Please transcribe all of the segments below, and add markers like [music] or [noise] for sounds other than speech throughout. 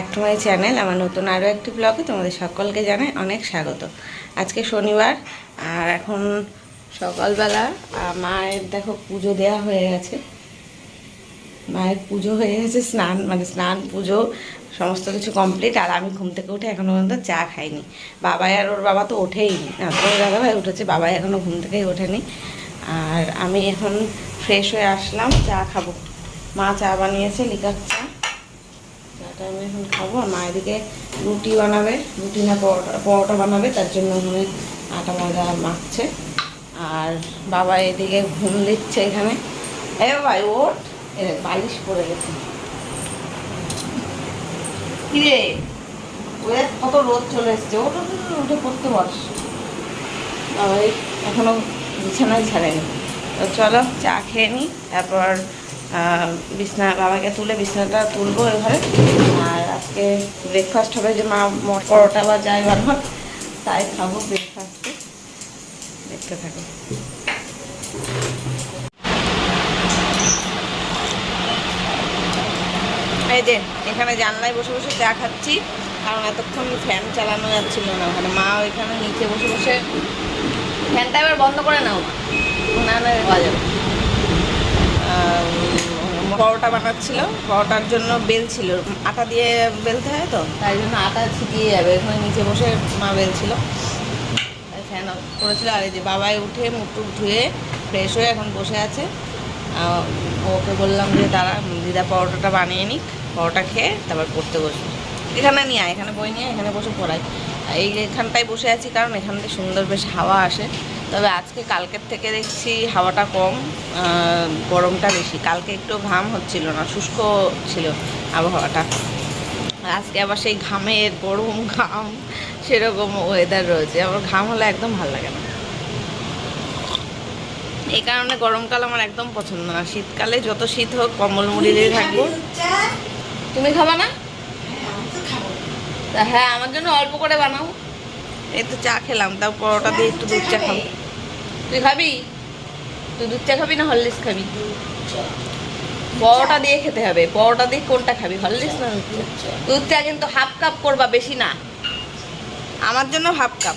Back to my channel, আমার নতুন আরও একটি ব্লগে তোমাদের সকলকে জানাই অনেক স্বাগত। আজকে শনিবার, আর এখন সকালবেলা মায়ের দেখো পুজো দেওয়া হয়ে গেছে। মায়ের পুজো হয়ে গেছে, স্নান মানে স্নান, পুজো, সমস্ত কিছু কমপ্লিট আর আমি ঘুম থেকে উঠে এখনও পর্যন্ত চা খাইনি। বাবাই আর ওর বাবা তো ওঠেই তোর দাদা ভাই উঠেছে, বাবাই এখনও ঘুম থেকেই ওঠেনি। আর আমি এখন ফ্রেশ হয়ে আসলাম, চা খাব। মা চা বানিয়েছে, লিকার চা। আমি এখন খাব। মা এদিকে রুটি বানাবে। রুটি না, পরোটা পরোটা বানাবে, তার জন্য ওখানে আটা ময়দা মাখছে। আর বাবা এদিকে ঘুম দিচ্ছে এখানে। এ ভাই ওঠ। এ বালিশ পড়ে গেছে। কিরে? ওদের কত রোদ চলে এসছে। ওটা উঠে পড়তে বস। বাবা, এই এখনও বিছানায় ছাড়েনি। তো চলো চা খেয়ে নিই তারপর বিছনা বাবাকে তুলে বিছনাটা তুলবো এবারে আর আজকে ব্রেকফাস্ট হবে যে মা পরোটা বা যাই বানাক তাই খাব ব্রেকফাস্টে দেখতে থাকো। এই যে এখানে জানলায় বসে বসে চা খাচ্ছি কারণ এতক্ষণ ফ্যান চালানো যাচ্ছিল না। ওখানে মা ওইখানে নিচে বসে বসে ফ্যানটা এবার বন্ধ করে নাও। না না আহ, পরোটা বানাচ্ছিল, পরোটার জন্য বেল ছিল। আটা দিয়ে বেলতে হয় তো? তাই জন্য আটা ছিটিয়ে যাবে, এখানে নিচে বসে মা বেলছিল ফ্যান করেছিল, আর এই যে বাবাই উঠে মুখ টুক ধুয়ে ফ্রেশ হয়ে এখন বসে আছে। ওকে বললাম যে তারা দিদা পরোটাটা বানিয়ে নিক, পরোটা খেয়ে তারপর পড়তে বসবে। এখানে নিয়ে আয়, এখানে বই নিয়ে, এখানে বসে পড়াই এই এখানটায় বসে আছি কারণ এখান থেকে সুন্দর বেশ হাওয়া আসে। তবে আজকে কালকের থেকে দেখছি হাওয়াটা কম গরমটা বেশি। কালকে একটু ঘাম হচ্ছিল না, শুষ্ক ছিল আবহাওয়াটা। আজকে আবার সেই ঘামের গরম ঘাম, সেরকম ওয়েদার রয়েছে। আমার ঘাম হলে একদম ভালো লাগে না। এই কারণে গরমকাল আমার একদম পছন্দ না। শীতকালে যত শীত হোক কম্বল মুড়ি দিয়ে থাকব। তুমি খাবা না? হ্যাঁ আমার জন্য অল্প করে বানাও। এই তো চা খেলাম, তাও পরোটা দিয়ে একটু দুধ চা খাব। তুই খাবি? তুই দুধ চা খাবি না হরলিক্স খাবি? পরোটা দিয়ে খেতে হবে। পরোটা দিয়ে কোনটা খাবি? হরলিক্স না দুধ চা? কিন্তু হাফ কাপ করবা বেশি না। আমার জন্য হাফ কাপ।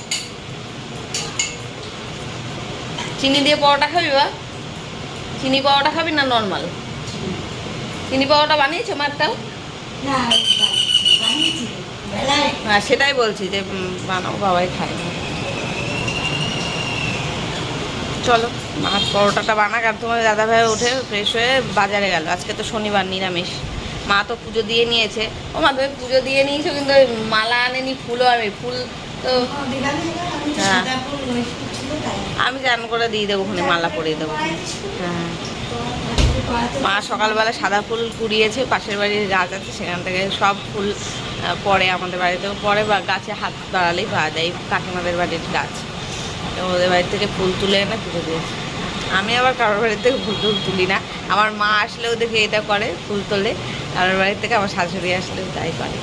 চিনি দিয়ে পরোটা খাবি বা? চিনি পরোটা খাবি না নর্মাল? চিনি পরোটা বানিয়েছো মারটাও হ্যাঁ সেটাই বলছি যে বানাও বাবাই খায়। চলো। মাছ পরোটাটা বানাক আর তোমার দাদা ভাই উঠে ফ্রেশ হয়ে বাজারে গেল। আজকে তো শনিবার নিরামিষ। মা তো পুজো দিয়ে নিয়েছে। ও মা তুমি পুজো দিয়ে নিয়েছো কিন্তু ওই মালা আনেনি ফুলও আমি ফুল তো হ্যাঁ। আমি চান করে দিয়ে দেবো ওখানে মালা পরিয়ে দেবো। হ্যাঁ। মা সকালবেলা সাদা ফুল কুড়িয়েছে পাশের বাড়ির গাছ আছে সেখান থেকে সব ফুল পরে আমাদের বাড়িতেও। পরে বা গাছে হাত বাড়ালেই পাওয়া যায় কাকিমাদের বাড়ির গাছ। ওদের বাড়ি থেকে ফুল তুলে এনে পুজো দিয়েছে। আমি আবার কারোর বাড়ি থেকে ফুল টুল তুলি না। আমার মা আসলেও দেখে এটা করে ফুল তোলে। কারোর বাড়ি থেকে আমার শাশুড়ি আসলেও তাই করে।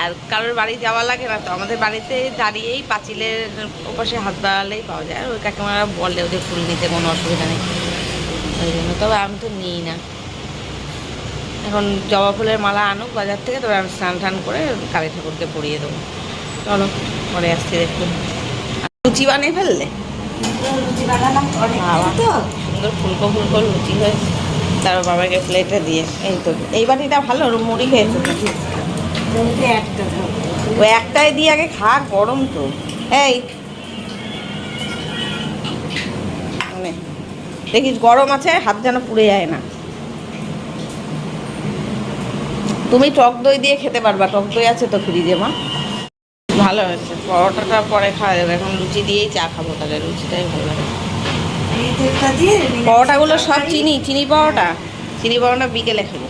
আর কারোর বাড়ি যাওয়া লাগে না তো। আমাদের বাড়িতে দাঁড়িয়েই পাঁচিলের ওপাশে হাত বাড়ালেই পাওয়া যায়। আর ওই কাকিমারা বলে ওদের ফুল নিতে কোনো অসুবিধা নেই। ওই জন্য তবে আমি তো নিই না। এখন জবা ফুলের মালা আনুক বাজার থেকে, তবে আমি স্নান টান করে কালী ঠাকুরকে পরিয়ে দেবো। চলো, পরে আসছি দেখুন লুচি বানিয়ে ফেললে? সুন্দর ফুলকো ফুলকো লুচি হয়েছে তারপর বাবাকে প্লেটে দিয়ে। এই তো। এই বাটিটা ভালো মুড়ি খেয়েছে। ওই একটাই দিয়ে আগে খা গরম তো। এই। নে। দেখিস গরম আছে হাত যেন পুড়ে যায় না। তুমি টক দই দিয়ে খেতে পারবা। টক দই আছে তো ফ্রিজে মা। ভালো হয়েছে। পরোটাটা পরে খাওয়া যাবে। এখন লুচি দিয়েই চা খাব তাহলে। লুচিটাই ভালো লাগে। পরোটাগুলো সব চিনি চিনি পরোটা? চিনি পরোটা বিকেলে খাব।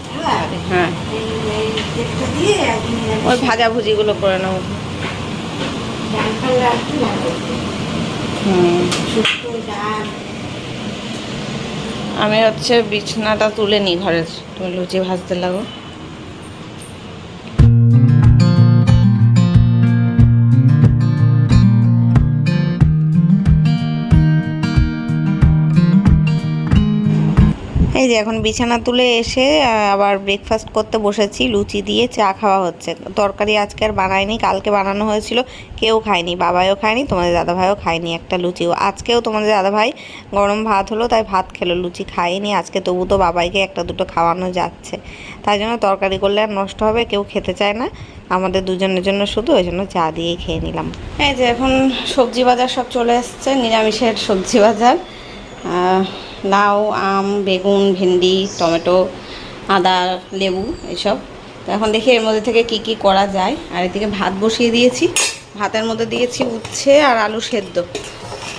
হ্যাঁ। ওই ভাজা ভুজিগুলো করে নেব। আমি হচ্ছে বিছনাটা তুলে নিই ঘরের। তুমি লুচি ভাজতে লাগো। যে এখন বিছানা তুলে এসে আবার ব্রেকফাস্ট করতে বসেছি, লুচি দিয়ে চা খাওয়া হচ্ছে। তরকারি আজকে আর বানাইনি, কালকে বানানো হয়েছিল, কেউ খায়নি, বাবাইও খায়নি, তোমাদের দাদাভাইও খায়নি একটা লুচিও আজকেও তোমাদের দাদাভাই গরম ভাত হলো, তাই ভাত খেলো, লুচি খায়নি। আজকে তবু তো বাবাইকে একটা দুটো খাওয়ানো যাচ্ছে। তাই জন্য তরকারি করলে আর নষ্ট হবে, কেউ খেতে চায় না। আমাদের দুজনের জন্য শুধু, ওই জন্য চা দিয়েই খেয়ে নিলাম। এই যে এখন সবজি বাজার সব চলে এসছে, নিরামিষের সবজি বাজার। লাউ, আম, বেগুন, ভেন্ডি, টমেটো, আদা, লেবু এসব। তো এখন দেখি এর মধ্যে থেকে কি কি করা যায়। আর এদিকে ভাত বসিয়ে দিয়েছি। ভাতের মধ্যে দিয়েছি উচ্ছে আর আলু সেদ্ধ।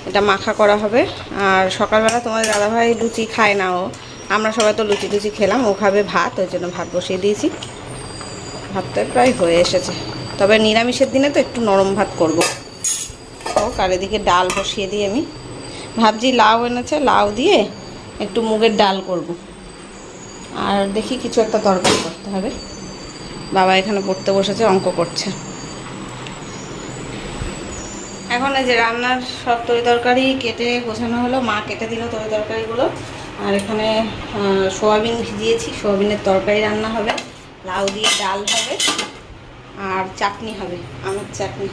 এটা মাখা করা হবে। আর সকালবেলা তোমাদের দাদাভাই লুচি খায় না ও। আমরা সবাই তো লুচি টুচি খেলাম, ও খাবে ভাত, ওই জন্য ভাত বসিয়ে দিয়েছি। ভাতটা প্রায় হয়ে এসেছে। তবে নিরামিষের দিনে তো একটু নরম ভাত করব। হোক, আর এদিকে ডাল বসিয়ে দিই আমি। ভাবছি লাউ এনেছে, লাউ দিয়ে একটু মুগের ডাল করব। আর দেখি কিছু একটা তরকারি করতে হবে। বাবা এখানে পড়তে বসেছে, অঙ্ক করছে। এখন এই যে রান্নার সব তরি তরকারি কেটে গোছানো হলো, মা কেটে দিল তরি তরকারিগুলো। আর এখানে সোয়াবিন ভিজিয়েছি, সোয়াবিনের তরকারি রান্না হবে, লাউ দিয়ে ডাল হবে, আর চাটনি হবে, আমার চাটনি।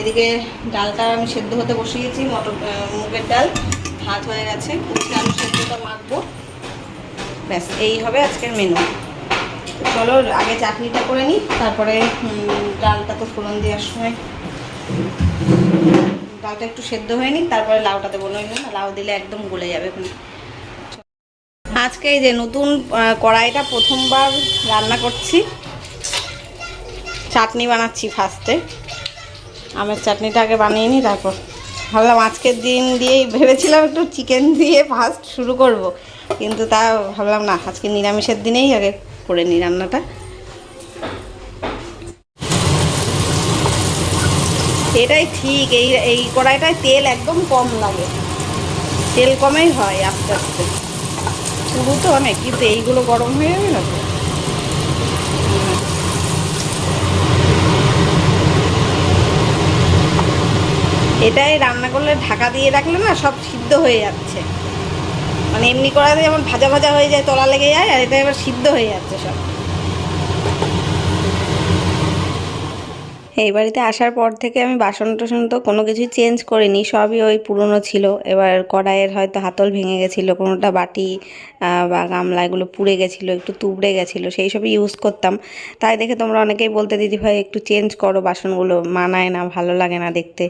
এদিকে ডালটা আমি সেদ্ধ হতে বসিয়েছি, মটর মুগের ডাল। ভাত হয়ে গেছে আলু সেদ্ধটা মাখবো। ব্যাস, এই হবে আজকের মেনু চলো, আগে চাটনিটা করে নিই, তারপরে ডালটা তো ফোড়ন দেওয়ার সময়। ডালটা একটু সেদ্ধ হয়ে নিই তারপরে লাউটা দেবো, নইলে না, লাউ দিলে একদম গলে যাবে আজকে এই যে নতুন কড়াইটা প্রথমবার রান্না করছি। চাটনি বানাচ্ছি ফার্স্টে আমের চাটনিটা আগে বানিয়ে নিই তারপর ভাবলাম আজকের দিন দিয়েই ভেবেছিলাম একটু চিকেন দিয়ে ফার্স্ট শুরু করব, কিন্তু তা ভাবলাম না, আজকে নিরামিষের দিনেই আগে করে নিই রান্নাটা। এটাই ঠিক, এই এই কড়াইটায় তেল একদম কম লাগে, তেল কমেই হয় আস্তে আস্তে। শুরু তো অনেক, কিন্তু এইগুলো গরম হয়ে যাবে না এটাই রান্না করলে ঢাকা দিয়ে রাখলে না সব সিদ্ধ হয়ে যাচ্ছে। মানে এমনি করাতে যেমন ভাজা ভাজা হয়ে যায়, তলা লেগে যায়, আর এটা এবার সিদ্ধ হয়ে যাচ্ছে সব। এই বাড়িতে আসার পর থেকে আমি বাসন টাসন তো কোনো কিছুই চেঞ্জ করিনি, সবই ওই পুরনো ছিল। এবার কড়াইয়ের হয়তো হাতল ভেঙে গেছিল, কোনোটা বাটি বা গামলা এগুলো পুড়ে গেছিল, একটু তুবড়ে গেছিল, সেই সবই ইউজ করতাম। তাই দেখে তোমরা অনেকেই বলতে, দিদি ভাই, একটু চেঞ্জ করো, বাসনগুলো মানায় না, ভালো লাগে না দেখতে,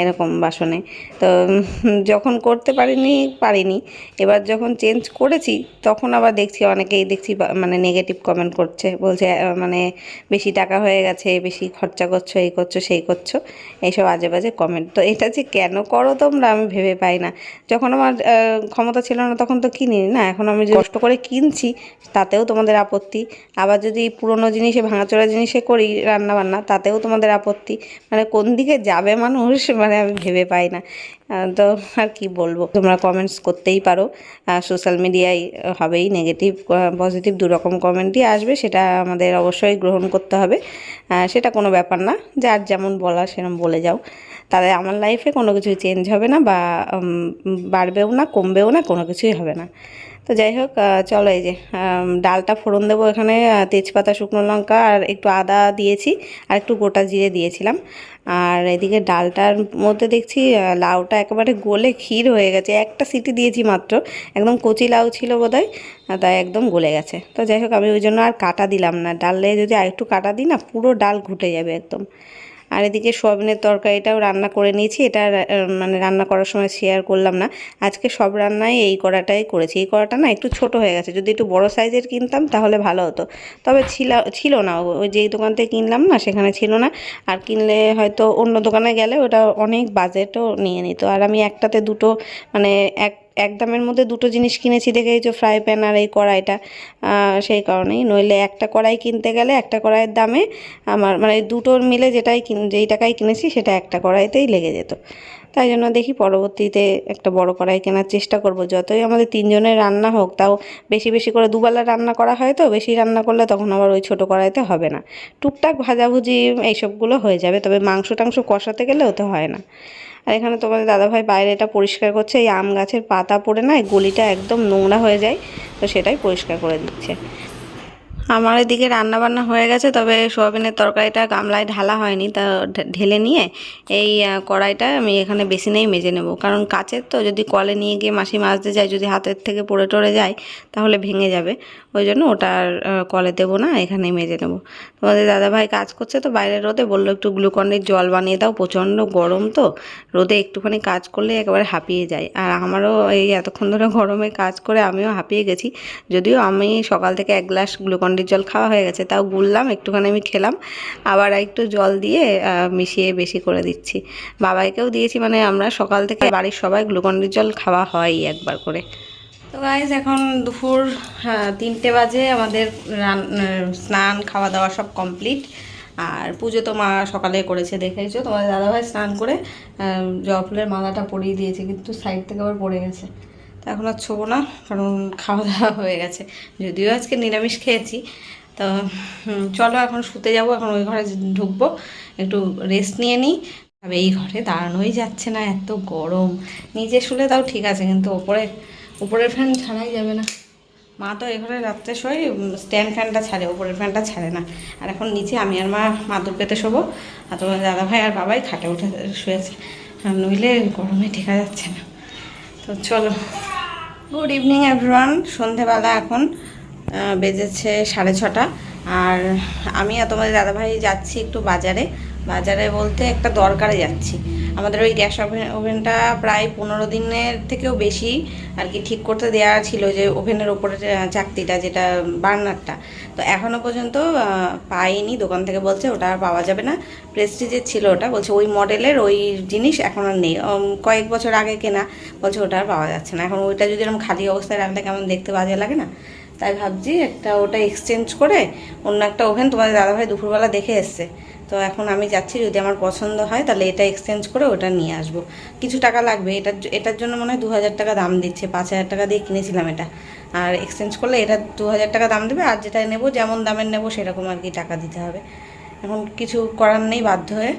এরকম বাসনে। তো যখন করতে পারিনি পারিনি। এবার যখন চেঞ্জ করেছি, তখন আবার দেখছি, অনেকেই দেখছি মানে নেগেটিভ কমেন্ট করছে, বলছে মানে বেশি টাকা হয়ে গেছে, বেশি খরচা করছ এই করছ সেই করছ এইসব আজে বাজে কমেন্ট তো এটা যে কেন করো তোমরা আমি ভেবে পাই না। যখন আমার ক্ষমতা ছিল না তখন তো কিনি না এখন আমি যে কষ্ট করে কিনছি তাতেও তোমাদের আপত্তি। আবার যদি পুরনো জিনিসে ভাঙাচোরা জিনিসে করি রান্না বান্না তাতেও তোমাদের আপত্তি। মানে কোন দিকে যাবে মানুষ মানে আমি ভেবে পাই না। তো আর কি বলব? তোমরা কমেন্টস করতেই পারো। সোশ্যাল মিডিয়ায় হবেই নেগেটিভ পজিটিভ দুরকম কমেন্টই আসবে, সেটা আমাদের অবশ্যই গ্রহণ করতে হবে। সেটা কোনো ব্যাপার না। যার যেমন বলা সেরকম বলে যাও। তাহলে আমার লাইফে কোনো কিছুই চেঞ্জ হবে না বা বাড়বেও না, কমবেও না, কোনো কিছুই হবে না। তো যাই হোক চলো এই যে ডালটা ফোড়ন দেবো এখানে তেজপাতা, শুকনো লঙ্কা আর একটু আদা দিয়েছি আর একটু গোটা জিরে দিয়েছিলাম। আর এদিকে ডালটার মধ্যে দেখছি লাউটা একেবারে গলে ক্ষীর হয়ে গেছে। একটা সিটি দিয়েছি মাত্র, একদম কচি লাউ ছিল বোধহয় তাই একদম গলে গেছে। তো যাই হোক, আমি ওই জন্য আর কাটা দিলাম না। ডালে যদি আরেকটু কাটা দিই না, পুরো ডাল ঘুটে যাবে একদম। আর এদিকে সোয়াবিনের তরকারিটাও রান্না করে নিয়েছি। এটা মানে রান্না করার সময় শেয়ার করলাম না। আজকে সব রান্নায় এই কড়াটাই করেছি। এই কড়াটা না একটু ছোট হয়ে গেছে। যদি একটু বড় সাইজের কিনতাম তাহলে ভালো হতো। তবে ছিল ছিল না। ওই যেই দোকান থেকে কিনলাম না সেখানে ছিল না। আর কিনলে হয়তো অন্য দোকানে গেলে ওটা অনেক বাজেটও নিয়ে নিত। আর আমি একটাতে দুটো মানে এক এক দামের মধ্যে দুটো জিনিস কিনেছি দেখে এই যে ফ্রাই প্যান আর এই কড়াইটা। সেই কারণেই। নইলে একটা কড়াই কিনতে গেলে একটা কড়াইয়ের দামে আমার মানে দুটোর মিলে যেটাই কিন, যেই টাকায় কিনেছি, সেটা একটা কড়াইতেই লেগে যেত। তাই জন্য দেখি পরবর্তীতে একটা বড় কড়াই কেনার চেষ্টা করব। যতই আমাদের তিনজনের রান্না হোক, তাও বেশি বেশি করে দুবেলা রান্না করা হয় তো, বেশি রান্না করলে তখন আবার ওই ছোটো কড়াইতে হবে না। টুকটাক ভাজাভুজি এইসবগুলো হয়ে যাবে, তবে মাংস টাংস কষাতে গেলেও তো হয় না। আর এখানে তোমাদের দাদাভাই বাইরে এটা পরিষ্কার করছে, এই আম গাছের পাতা পড়ে না গলিটা একদম নোংরা হয়ে যায়, তো সেটাই পরিষ্কার করে দিচ্ছে। আমার এদিকে রান্না বান্না হয়ে গেছে, তবে সোয়াবিনের তরকারিটা গামলায় ঢালা হয়নি, তা ঢেলে নিয়ে এই কড়াইটা আমি এখানে বেসিনেই মেজে নেব, কারণ কাচের তো যদি কলে নিয়ে গিয়ে মাসি মাজতে যায়, যদি হাতের থেকে পড়ে টড়ে যায়, তাহলে ভেঙে যাবে। ওই জন্য ওটা আর কলে দেবো না এখানে মেজে নেব। তোমাদের দাদাভাই কাজ করছে তো বাইরে রোদে, বলল একটু গ্লুকন্ডির জল বানিয়ে দাও, প্রচণ্ড গরম তো। রোদে একটুখানি কাজ করলে একেবারে হাঁপিয়ে যায়। আর আমারও এই এতক্ষণ ধরে গরমে কাজ করে আমিও হাঁপিয়ে গেছি। যদিও আমি সকাল থেকে এক গ্লাস গ্লুকন্ডির জল খাওয়া হয়ে গেছে, তাও গুললাম, একটুখানি আমি খেলাম। আবার একটু জল দিয়ে মিশিয়ে বেশি করে দিচ্ছি। বাবাইকেও দিয়েছি মানে আমরা সকাল থেকে বাড়ির সবাই গ্লুকন্ডির জল খাওয়া হয়ই একবার করে। তো গাইজ এখন দুপুর আহ, তিনটে বাজে আমাদের স্নান খাওয়া দাওয়া সব কমপ্লিট আর পুজো তো মা সকালে করেছে দেখেছ তোমার দাদাভাই স্নান করে জবা ফুলের মালাটা পরিয়ে দিয়েছে কিন্তু সাইড থেকে আবার পড়ে গেছে। তো এখন আর ছোবো না কারণ খাওয়া দাওয়া হয়ে গেছে। যদিও আজকে নিরামিষ খেয়েছি তো চলো এখন শুতে যাব এখন ওই ঘরে ঢুকবো একটু রেস্ট নিয়ে নিই। তবে এই ঘরে দাঁড়ানোই যাচ্ছে না এত গরম। নিচে শুলে তাও ঠিক আছে কিন্তু ওপরে উপরের ফ্যান ছাড়াই যাবে না। মা তো ঘরে রাত্রে শোয় স্ট্যান্ড ফ্যানটা ছাড়ে, উপরের ফ্যানটা ছাড়ে না। আর এখন নিচে আমি আর মা মাদুর পেতে শোবো, আর তোমার দাদা ভাই আর বাবাই খাটে উঠে শুয়েছে নইলে গরমে ঠেকা যাচ্ছে না। তো চলো। গুড ইভিনিং এভরিওয়ান সন্ধেবেলা এখন বেজেছে সাড়ে ছটা। আর আমি আর তোমাদের দাদাভাই যাচ্ছি একটু বাজারে। বাজারে বলতে একটা দরকারে যাচ্ছি। আমাদের ওই গ্যাস ওভেন, ওভেনটা প্রায় পনেরো দিনের থেকেও বেশি আর কি ঠিক করতে দেওয়া ছিল যে ওভেনের ওপরে চাকতিটা যেটা বার্নারটা। তো এখনও পর্যন্ত পাইনি, দোকান থেকে বলছে ওটা আর পাওয়া যাবে না। প্রেস্টিজের ছিল ওটা, বলছে ওই মডেলের ওই জিনিস এখন আর নেই। কয়েক বছর আগে কেনা, বলছে ওটা আর পাওয়া যাচ্ছে না। এখন ওইটা যদি এরকম খালি অবস্থায় রাখলে কেমন দেখতে বাজে লাগে না? তাই ভাবছি একটা ওটা এক্সচেঞ্জ করে অন্য একটা ওভেন তোমাদের দাদাভাই দুপুরবেলা দেখে এসছে। তো এখন আমি যাচ্ছি, যদি আমার পছন্দ হয় তাহলে এটা এক্সচেঞ্জ করে ওটা নিয়ে আসব। কিছু টাকা লাগবে এটার এটার জন্য মনে হয় দু হাজার টাকা দাম দিচ্ছে, পাঁচ হাজার টাকা দিয়ে কিনেছিলাম এটা। আর এক্সচেঞ্জ করলে এটা দু হাজার টাকা দাম দেবে, আর যেটা নেব, যেমন দামের নেব, সেরকম আর কি টাকা দিতে হবে। এখন কিছু করার নেই, বাধ্য হয়ে।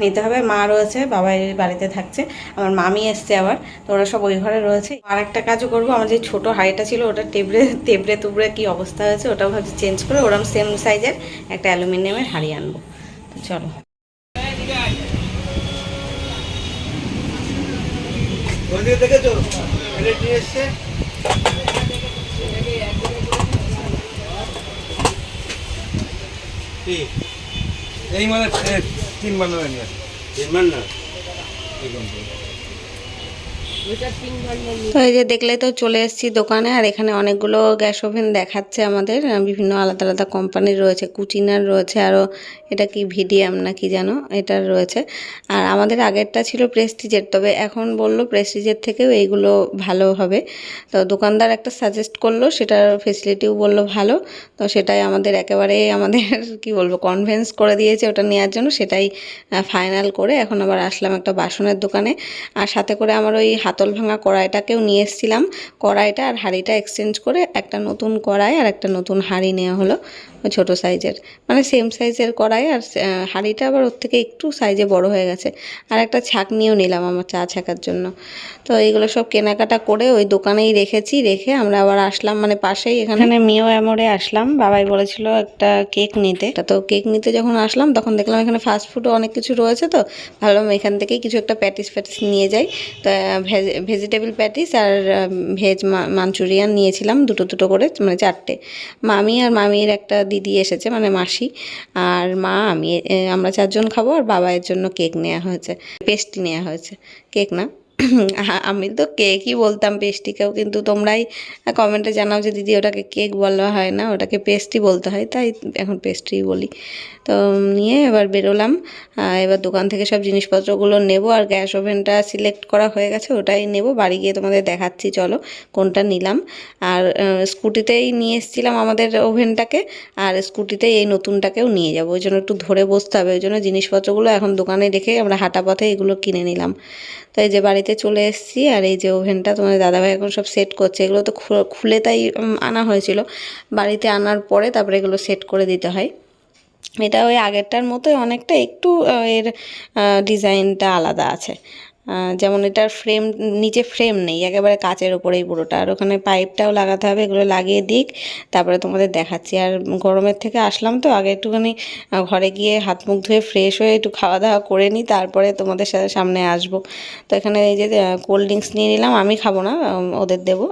নিতে হবে। মা রয়েছে বাবাই বাড়িতে থাকছে। আমার মামি এসছে আবার, তো ওরা সব ওই ঘরে রয়েছে। আর একটা কাজও করব, আমার যে ছোটো হাঁড়িটা ছিল, ওটা টেবড়ে তেবড়ে তুবড়ে কি অবস্থা হয়েছে, ওটাও ভাবছি চেঞ্জ করে ওরকম সেম সাইজের একটা অ্যালুমিনিয়ামের হাঁড়ি আনব। তো চলো। এই মানে তিন মান নিয়ে আসি তিন মান না এই কোম্পানি তো এই যে দেখলে তো চলে এসেছি দোকানে, আর এখানে অনেকগুলো গ্যাস ওভেন দেখাচ্ছে আমাদের বিভিন্ন আলাদা আলাদা কোম্পানির রয়েছে, কুচিনার রয়েছে, আরও এটা কি ভিডিয়াম না কি জানো এটার রয়েছে। আর আমাদের আগেরটা ছিল প্রেস্টিজের, তবে এখন বলল প্রেস্টিজের থেকেও এইগুলো ভালো হবে। তো দোকানদার একটা সাজেস্ট করল, সেটার ফেসিলিটিও বলল ভালো, তো সেটাই আমাদের একেবারে আমাদের [laughs] কি বলব কনভেন্স করে দিয়েছে ওটা নেওয়ার জন্য, সেটাই ফাইনাল করে এখন আবার আসলাম একটা বাসনের দোকানে। আর সাথে করে আমার ওই হাতল ভাঙা কড়াইটাকেও নিয়ে এসেছিলাম। কড়াইটা আর হাঁড়িটা এক্সচেঞ্জ করে একটা নতুন কড়াই আর একটা নতুন হাঁড়ি নেওয়া হলো ওই ছোটো সাইজের মানে সেম সাইজের কড়াই আর হাঁড়িটা আবার ওর থেকে একটু সাইজে বড় হয়ে গেছে। আর একটা ছাঁকনিও নিলাম আমার চা ছাঁকার জন্য। তো এইগুলো সব কেনাকাটা করে ওই দোকানেই রেখেছি রেখে আমরা আবার আসলাম মানে পাশেই এখানে। মিও অ্যামোরে আসলাম। বাবাই বলেছিল একটা কেক নিতে। তা তো কেক নিতে যখন আসলাম তখন দেখলাম এখানে ফাস্ট ফুডও অনেক কিছু রয়েছে তো। ভাবলাম এখান থেকেই কিছু একটা প্যাটিস প্যাটিস নিয়ে যাই। তো ভেজিটেবল প্যাটিস আর ভেজ মাঞ্চুরিয়ান নিয়েছিলাম দুটো দুটো করে মানে চারটে। মামি আর মামির একটা দিদি এসেছে মানে মাসি। আর মা, আমি আমরা চারজন খাব আর বাবা এর জন্য কেক নেওয়া হয়েছে, পেস্টি নেওয়া হয়েছে। কেক না? [coughs] আমি তো কেকই বলতাম পেস্ট্রিকেও কিন্তু তোমরাই কমেন্টে জানাও যে দিদি ওটাকে কেক বলা হয় না, ওটাকে পেস্ট্রি বলতে হয়, তাই এখন পেস্ট্রি বলি। তো নিয়ে এবার বেরোলাম এবার দোকান থেকে সব জিনিসপত্রগুলো নেব, আর গ্যাস ওভেনটা সিলেক্ট করা হয়ে গেছে, ওটাই নেব, বাড়ি গিয়ে তোমাদের দেখাচ্ছি, চলো, কোনটা নিলাম। আর স্কুটিতেই নিয়ে এসেছিলাম আমাদের ওভেনটাকে, আর স্কুটিতেই এই নতুনটাকেও নিয়ে যাব, ওই জন্য একটু ধরে বসতে হবে, ওই জন্য জিনিসপত্রগুলো এখন দোকানে রেখে আমরা হাঁটা পথে এগুলো কিনে নিলাম। তো এই যে বাড়িতে চলে এসেছি আর এই যে ওভেনটা তোমাদের দাদাভাই এখন সব সেট করছে, এগুলো তো খুলে তাই আনা হয়েছিল। বাড়িতে আনার পরে তারপরে এগুলো সেট করে দিতে হয়। এটা ওই আগেরটার মতোই অনেকটা একটু এর ডিজাইনটা আলাদা আছে। যেমন এটার ফ্রেম নিচে ফ্রেম নেই, একেবারে কাচের ওপরেই পুরোটা। আর ওখানে পাইপটাও লাগাতে হবে, এগুলো লাগিয়ে দিক, তারপরে তোমাদের দেখাচ্ছি। আর গরমের থেকে আসলাম তো, আগে একটুখানি ঘরে গিয়ে হাত মুখ ধুয়ে ফ্রেশ হয়ে একটু খাওয়া দাওয়া করে নিই, তারপরে তোমাদের সাথে সামনে আসব। তো এখানে এই যে কোল্ড ড্রিঙ্কস নিয়ে নিলাম, আমি খাব না ওদের দেবো।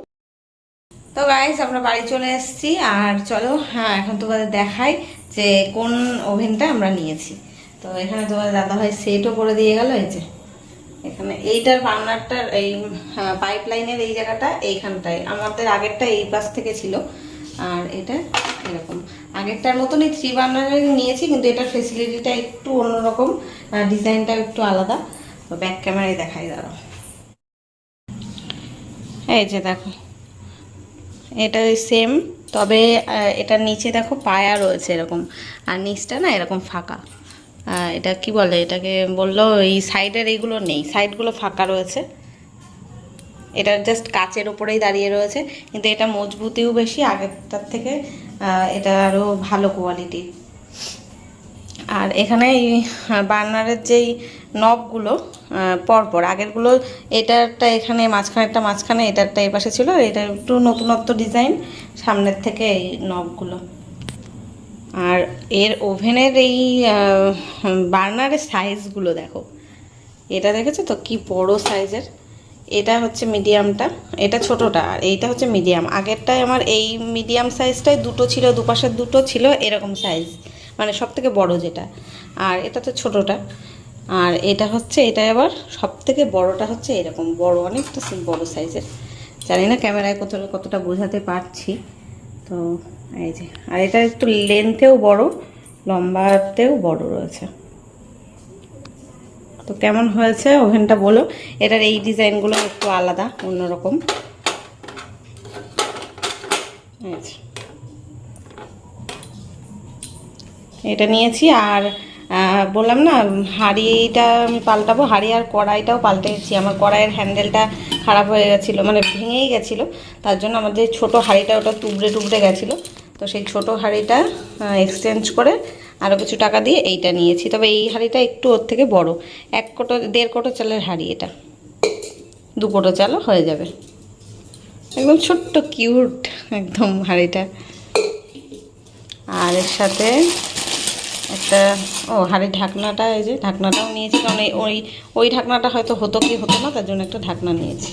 তো গাইস আমরা বাড়ি চলে এসেছি, আর চলো হ্যাঁ এখন তোমাদের দেখাই যে কোন ওভেনটা আমরা নিয়েছি। তো এখানে তোমাদের দাদাভাই সেটও করে দিয়ে গেল, এই যে। এখানে এইটার বার্নারটার এই পাইপ লাইনের এই জায়গাটা এইখানটায়। আমাদের আগেরটা এই পাশ থেকে ছিল। আর এটা এরকম। আগেরটার মতনই থ্রি বার্নারের নিয়েছি, কিন্তু এটার ফেসিলিটিটা একটু অন্যরকম ডিজাইনটা একটু আলাদা। ব্যাক ক্যামেরায় দেখাই, দাঁড়াও। এই যে দেখো, এটা সেম তবে এটার নিচে দেখো পায়া রয়েছে এরকম। আর নিচটা না এরকম ফাঁকা। এটা কি বলে? এটাকে বলল, এই সাইডের এইগুলো নেই। সাইডগুলো ফাঁকা রয়েছে। এটা জাস্ট কাচের ওপরেই দাঁড়িয়ে রয়েছে। কিন্তু এটা মজবুতিও বেশি, আগেরটার থেকে এটা আরও ভালো কোয়ালিটি আর এখানে এই বার্নারের যেই নবগুলো পরপর, আগেরগুলো এটারটা এখানে, মাঝখানেরটা মাঝখানে, এটারটা এই পাশে ছিল। এটা একটু নতুনত্ব ডিজাইন সামনের থেকে এই নবগুলো আর এর ওভেনের এই বার্নারের সাইজগুলো দেখো। এটা দেখেছ তো? কি বড় সাইজের এটা হচ্ছে মিডিয়ামটা এটা ছোটটা, আর এইটা হচ্ছে মিডিয়াম আগেরটায় আমার এই মিডিয়াম সাইজটাই দুটো ছিল, দুপাশের দুটো ছিল, এরকম সাইজ মানে সব থেকে বড় যেটা। আর এটা তো ছোটোটা। আর এটা হচ্ছে, এটা আবার সব থেকে বড়টা হচ্ছে এরকম। বড় অনেকটা বড় সাইজের জানি না ক্যামেরায় কতটা কতটা বোঝাতে পারছি। তো এই যে, আর এটা একটু লেন্থেও বড়, লম্বাতেও বড় রয়েছে। তো কেমন হয়েছে ওভেনটা বলো? এটার এই ডিজাইনগুলো একটু আলাদা, অন্যরকম। এটা নিয়েছি আর বললাম না, হাঁড়িটা আমি পাল্টাবো, হাঁড়ি আর কড়াইটাও পাল্টেছি। আমার কড়াইয়ের হ্যান্ডেলটা খারাপ হয়ে গেছিল মানে ভেঙেই গেছিল। তার জন্য আমার যে ছোটো হাঁড়িটা ওটা টুবড়ে টুবড়ে গেছিল। তো সেই ছোটো হাঁড়িটা এক্সচেঞ্জ করে আরও কিছু টাকা দিয়ে এইটা নিয়েছি। তবে এই হাঁড়িটা একটু ওর থেকে বড়। এক কোটো, দেড় কোটো চালের হাঁড়ি এটা। দু কোটো চালও হয়ে যাবে। একদম ছোট্ট কিউট একদম হাঁড়িটা। আর এর সাথে একটা, ও, হাঁড়ির ঢাকনাটা, এই যে ঢাকনাটাও নিয়েছি, কারণ ওই ওই ঢাকনাটা হয়তো হতো কি হতো না, তার জন্য একটা ঢাকনা নিয়েছি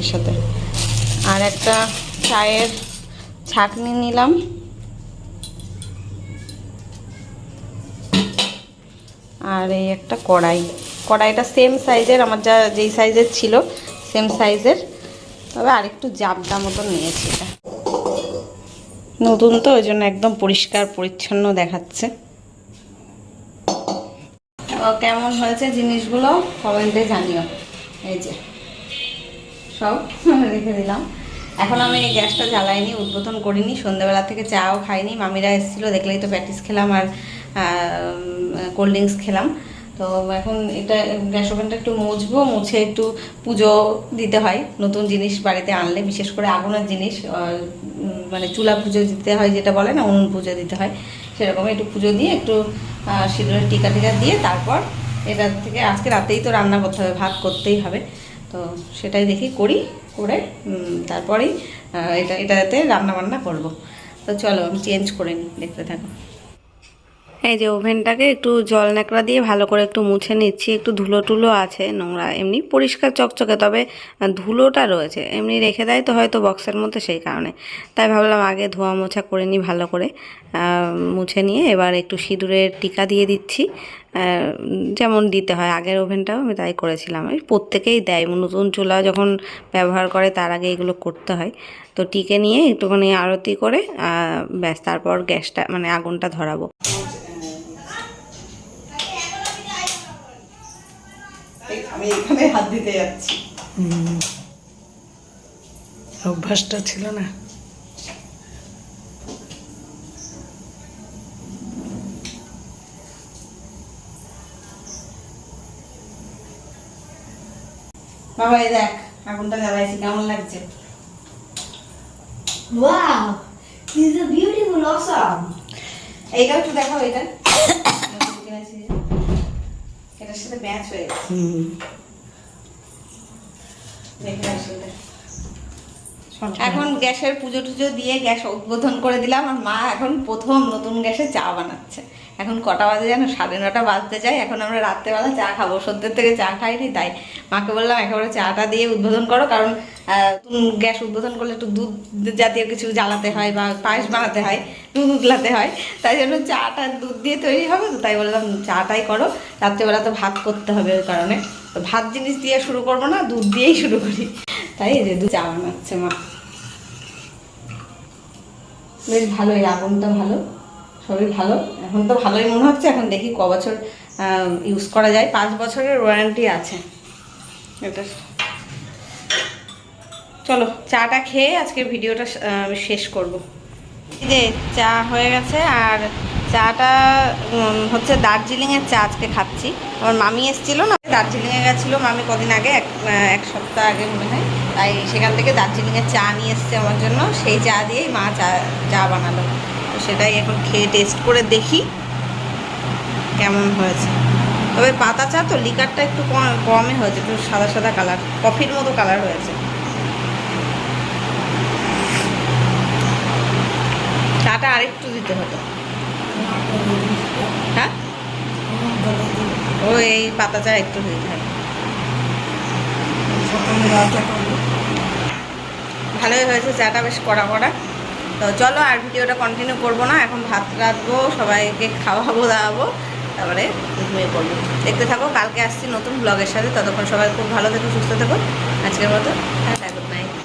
এর সাথে। আর একটা চায়ের ছাঁকনি নিলাম। আর এই একটা কড়াই। কড়াইটা সেম সাইজের আমার যা, যেই সাইজের ছিল সেম সাইজের তবে আরেকটু জাবদা মতন নিয়েছি এটা। নতুন তো, ওই জন্য একদম পরিষ্কার, পরিচ্ছন্ন দেখাচ্ছে। কেমন হয়েছে জিনিসগুলো কমেন্টে জানিও। এই যে, সব [laughs] রেখে দিলাম। এখন আমি এই গ্যাসটা জ্বালাইনি, উদ্বোধন করিনি, সন্ধ্যাবেলা থেকে চাও খাইনি, মামিরা এসেছিল, দেখলেই তো প্যাটিস খেলাম আর কোল্ড ড্রিঙ্কস খেলাম। তো এখন এটা, গ্যাস ওভেনটা একটু মুছবো, মুছে একটু পুজো দিতে হয়, নতুন জিনিস বাড়িতে আনলে, বিশেষ করে আগুনের জিনিস মানে চুলা পুজো দিতে হয়, যেটা বলে না, উনুন পুজো দিতে হয়। সেরকম একটু পুজো দিয়ে একটু সিঁদুরের টিকা টিকা দিয়ে তারপর এটা থেকে আজকে রাতেই তো রান্না করতে হবে, ভাত করতেই হবে। তো সেটাই দেখি করি, করে তারপরেই এটা, এটাতে রান্না বান্না করব। তো চলো আমি চেঞ্জ করে নিই দেখতে থাকো। এই যে ওভেনটাকে একটু জল ন্যাকড়া দিয়ে ভালো করে একটু মুছে নিচ্ছি, একটু ধুলো টুলো আছে, নোংরা এমনি পরিষ্কার চকচকে, তবে ধুলোটা রয়েছে, এমনি রেখে দেয় তো হয়তো বক্সের মধ্যে সেই কারণে। তাই ভাবলাম আগে ধোয়া মোছা করে নিই ভালো করে মুছে নিয়ে এবার একটু সিঁদুরের টিকা দিয়ে দিচ্ছি যেমন দিতে হয়, আগের ওভেনটাও আমি তাই করেছিলাম, এই প্রত্যেকেই দেয়, নতুন চুলা যখন ব্যবহার করে তার আগে এগুলো করতে হয়, তো টিকে নিয়ে একটুখানি আরতি করে ব্যাস, তারপর গ্যাসটা মানে আগুনটা ধরাবো। আমি এখানে হাত দিতে যাচ্ছি অভ্যাসটা ছিল না বাবা এই দেখ আগুনটা জ্বালাইছি কেমন লাগছে Wow, this is a beautiful awesome. এইটাও একটু দেখাও এটা। এটার সাথে ম্যাচ হয়ে গেছে। দেখে। এখন গ্যাসের পুজো টুজো দিয়ে গ্যাস উদ্বোধন করে দিলাম আর মা এখন প্রথম নতুন গ্যাসে চা বানাচ্ছে। এখন কটা বাজে যেন সাড়ে নটা বাজতে চাই, এখন আমরা রাত্রেবেলা চা খাব। সদ্যের থেকে চা খাইনি তাই মাকে বললাম একেবারে চাটা দিয়ে উদ্বোধন করো, কারণ গ্যাস উদ্বোধন করলে একটু দুধ জাতীয় কিছু জ্বালাতে হয় বা পায়েস বানাতে হয়, দুধ উতলাতে হয়, তাই জন্য চাটা দুধ দিয়ে তৈরি হবে তো, তাই বললাম চাটাই করো। রাত্রেবেলা তো ভাত করতে হবে ওই কারণে। ভাত জিনিস দিয়ে শুরু করব না, দুধ দিয়েই শুরু করি। তাই যে দুধ চা বানাচ্ছে মা। বেশ ভালোই, আগুনটা ভালো। সবই ভালো। এখন তো ভালোই মনে হচ্ছে, এখন দেখি ক বছর ইউজ করা যায়। পাঁচ বছরের ওয়ারেন্টি আছে। এটা চলো, চাটা খেয়ে আজকের ভিডিওটা শেষ করব। যে চা হয়ে গেছে, আর চাটা হচ্ছে দার্জিলিংয়ের চা আজকে খাচ্ছি। আমার মামি এসেছিল না? দার্জিলিংয়ে গেছিল মামি কদিন আগে, এক এক সপ্তাহ আগে মনে হয়। তাই সেখান থেকে দার্জিলিংয়ের চা নিয়ে এসছে আমার জন্য। সেই চা দিয়েই মা চা চা বানালো। তো সেটাই এখন খেয়ে টেস্ট করে দেখি কেমন হয়েছে। তবে পাতা চা তো লিকারটা একটু কম- হয়েছে, একটু সাদা সাদা কালার কফির মতো কালার হয়েছে। চাটা আরেকটু দিতে হতো। হ্যাঁ? ও এই পাতা চা একটু দিতে করব ভালোই হয়েছে চাটা, বেশ কড়া কড়া। তো চলো আর ভিডিওটা কন্টিনিউ করব না, এখন ভাত রাখব সবাইকে খাওয়াবো, দাওয়াবো, তারপরে ঘুমিয়ে পড়ব। দেখতে থাকো, কালকে আসছি নতুন ব্লগের সাথে, ততক্ষণ সবাই খুব ভালো থেকো, সুস্থ থেকো, আজকের মতো।